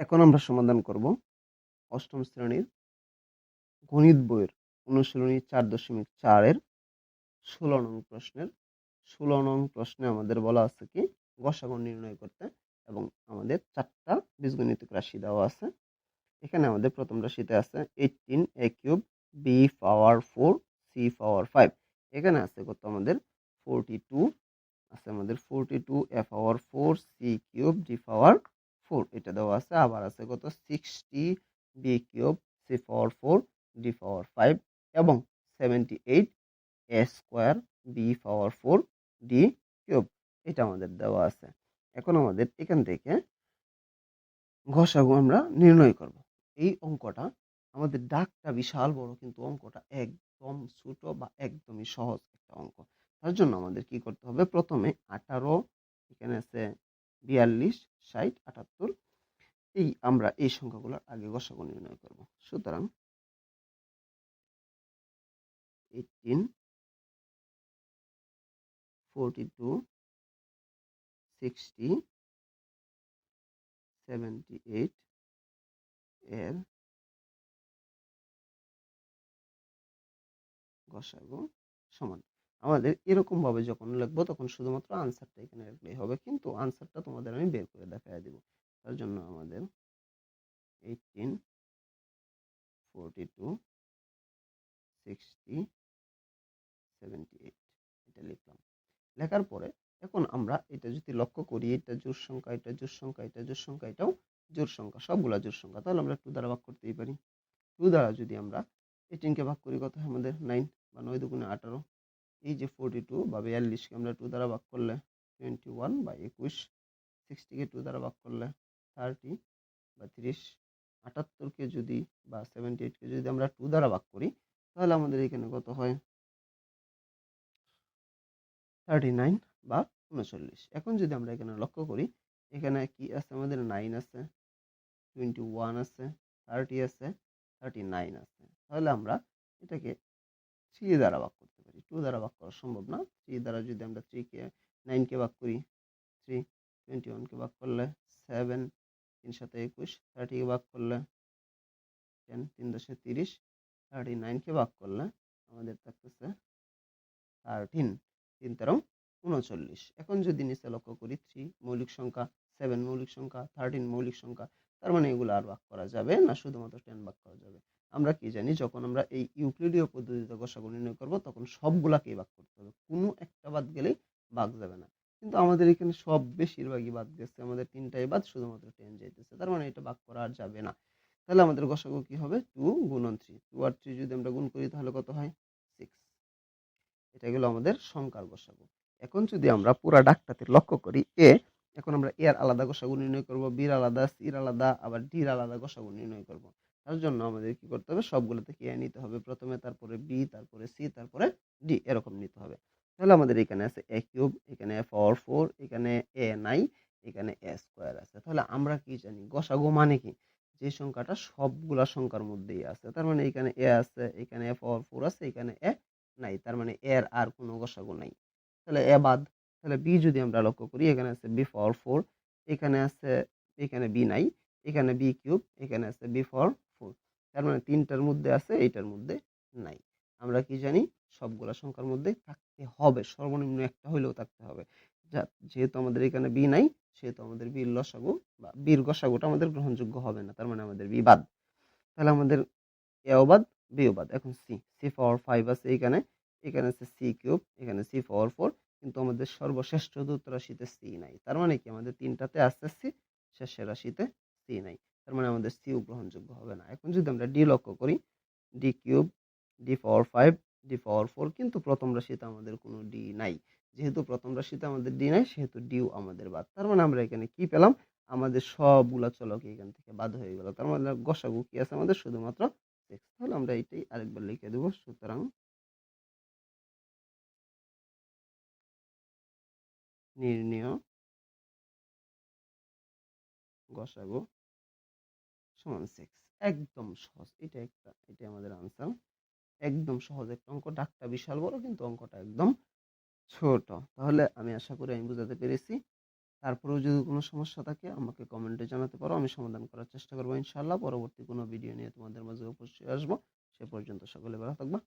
এখন আমরা সমাধান করব অষ্টম শ্রেণির গণিত বইয়ের অনুশীলনী চার দশমিক চারের ষোলো নং প্রশ্নের, ষোলো নং প্রশ্নে আমাদের বলা আছে কি? গসাগু নির্ণয় করতে এবং আমাদের চারটা বীজগণিতিক রাশি দেওয়া আছে। এখানে আমাদের প্রথম রাশিতে আছে eighteen A cube B power four C power five এখানে আছে কত আমাদের ফোরটি টু আছে আমাদের forty two A power four C cube D power four এটা দেওয়া আছে, আবার আছে কত? Sixty B cube C power four D power five এবং seventy eight A square B power four D cube এটা আমাদের দেওয়া আছে। এখন আমাদের এখান থেকে ঘষাগু আমরা, নির্ণয় করব। এই অঙ্কটা, আমাদের ডাকটা বিশাল বড়, কিন্তু অঙ্কটা একদম ছোট বা একদমই সহজ একটা অঙ্ক। তার জন্য আমাদের কি করতে হবে? প্রথমে আঠারো, এখানে আছে বিয়াল্লিশ ষাট, আটাত্তর, এই আমরা এই সংখ্যাগুলোর আগে গসাগু নির্ণয় করব। সুতরাং eighteen forty two sixty seventy eight এর গসাগু সমান। আমাদের এরকম ভাবে যখন লিখব, তখন শুধুমাত্র আনসারটা এখানে লিখলেই হবে। কিন্তু আনসারটা তোমাদের আমি বের করে দেখাই দিব। তার জন্য আমাদের eighteen forty two sixty seventy eight এটা লিখলাম। লেখার পরে এখন আমরা এটা যদি লক্ষ্য করি, এটা জোর সংখ্যা, এটা জোর সংখ্যা, এটা জোর সংখ্যা, এটাও জোর সংখ্যা, সবগুলা জোর সংখ্যা। তাহলে আমরা টু দ্বারা ভাগ করতেই পারি। টু দ্বারা যদি আমরা এইটিনকে ভাগ করি, কত আমাদের? নাইন বা নয় দুগুণে আঠারো। এই যে ফোরটি টু বা বিয়াল্লিশকে আমরা টু দ্বারা ভাগ করলে টোয়েন্টি ওয়ান বা একুশ সিক্সটিকে টু দ্বারা ভাগ করলে থার্টি বা তিরিশ, আটাত্তরকে যদি বা সেভেন্টি এইটকে যদি আমরা টু দ্বারা ভাগ করি, তাহলে আমাদের এখানে কত হয়? থার্টি নাইন বা উনচল্লিশ। এখন যদি আমরা এখানে লক্ষ্য করি, এখানে কি আছে? আমাদের নাইন আছে টোয়েন্টি ওয়ান আছে থার্টি আছে থার্টি নাইন আছে। তাহলে আমরা এটাকে থ্রি দ্বারা ভাগ করতে টু দ্বারা ভাগ করা সম্ভব না। থ্রি দ্বারা যদি আমরা থ্রিকে নাইনকে ভাগ করি থ্রি টোয়েন্টি ওয়ানকে ভাগ করলে সেভেন তিন সাথে একুশ থার্টিকে ভাগ করলে টেন তিন দশে তিরিশ থার্টি নাইনকে ভাগ করলে আমাদের থাকতেছে থার্টিন তিন তেরো উনচল্লিশ। এখন যদি নিচে লক্ষ্য করি থ্রি মৌলিক সংখ্যা সেভেন মৌলিক সংখ্যা থার্টিন মৌলিক সংখ্যা, তার মানে এগুলো আর ভাগ করা যাবে না, শুধুমাত্র টেন ভাগ করা যাবে। আমরা কি জানি, যখন আমরা এই ইউক্লিডীয় পদ্ধতিতে গসাগু নির্ণয় করব, তখন সবগুলাকেই ভাগ করতে হবে। কোনো একটা বাদ গেলেই ভাগ যাবে না। কিন্তু আমাদের এখানে সব বেশিরভাগই বাদ গেছে। আমাদের তিনটাই বাদ, শুধুমাত্র টেন যাইতেছে। তার মানে এটা ভাগ করা আর যাবে না। তাহলে আমাদের গসাগু কি হবে? টু গুণন থ্রি টু আর থ্রি যদি আমরা গুণ করি, তাহলে কত হয়? সিক্স এটা গেল আমাদের সংখ্যার গসাগু এখন যদি আমরা পুরা ডাকটাতে লক্ষ্য করি এ এখন আমরা এর আলাদা গসাগু নির্ণয় করব বির আলাদা সির আলাদা, আবার ডির আলাদা গসাগু নির্ণয় করব। তার জন্য আমাদের কি করতে হবে? সবগুলোতে কে নিতে হবে? প্রথমে, তারপরে বি তারপরে সি তারপরে ডি এরকম নিতে হবে। তাহলে আমাদের এখানে আছে এ কিউব এখানে ফোর ফোর এখানে এ নাই এখানে এ স্কোয়ার আছে। তাহলে আমরা কি জানি? গসাগু মানে কি? যে সংখ্যাটা সবগুলা সংখ্যার মধ্যেই আছে। তার মানে এখানে এ আছে, এখানে এ ফোর ফোর আছে, এখানে এ নাই। তার মানে এর আর কোনো গসাগু নাই। তাহলে এ বাদ। তাহলে বি যদি আমরা লক্ষ্য করি, এখানে আছে বি ফর ফোর এখানে আছে, এখানে বি নাই এখানে বি কিউব এখানে আছে বি ফোর তার মানে তিনটার মধ্যে আছে, এইটার মধ্যে নাই। আমরা কি জানি, সবগুলা সংখ্যার মধ্যে থাকতে হবে। সর্বনিম্ন একটা হইলেও থাকতে হবে। যা, যেহেতু আমাদের এখানে বি নাই, সেহেতু আমাদের বীর লসাগু বা বীর গসাগুটা আমাদের গ্রহণযোগ্য হবে না, তার মানে আমাদের বি বাদ। তাহলে আমাদের এও বাদ বিও বাদ। এখন সি সি পাওয়ার ফাইভ আছে এখানে এখানে আছে সি কিউব, এখানে সি পাওয়ার ফোর, কিন্তু আমাদের সর্বশ্রেষ্ঠ চতুর্থ রাশিতে সি নাই। তার মানে কি, আমাদের তিনটাতে আসছে সি, শেষের রাশিতে সি নাই। তার মানে আমাদের সিও গ্রহণযোগ্য হবে না। এখন যদি আমরা ডি লক্ষ্য করি D cube D power five D power four কিন্তু প্রথম রাশিতে আমাদের কোনো ডি নাই। যেহেতু প্রথম রাশিতে আমাদের ডি নাই, সেহেতু ডিও আমাদের বাদ। তার মানে আমরা এখানে কি পেলাম? আমাদের সবগুলা চলক এখান থেকে বাদ হয়ে গেল। তার মানে গসাগু কি আছে আমাদের? শুধুমাত্র তাহলে আমরা এটাই আরেকবার লিখে দেবো। সুতরাং নির্ণয় গসাগু সমান সিক্স একদম সহজ। এটা একটা এটা আমাদের আনসার একদম সহজ একটা অঙ্ক। ডাকটা বিশাল বড়, কিন্তু অঙ্কটা একদম ছোট। তাহলে আমি আশা করি আমি বুঝাতে পেরেছি। তারপরেও যদি কোনো সমস্যা থাকে, আমাকে কমেন্টে জানাতে পারো। আমি সমাধান করার চেষ্টা করব ইনশাল্লাহ পরবর্তী কোনো ভিডিও নিয়ে তোমাদের মাঝে অবশ্যই আসব। সে পর্যন্ত সকলে ভালো থাকবা।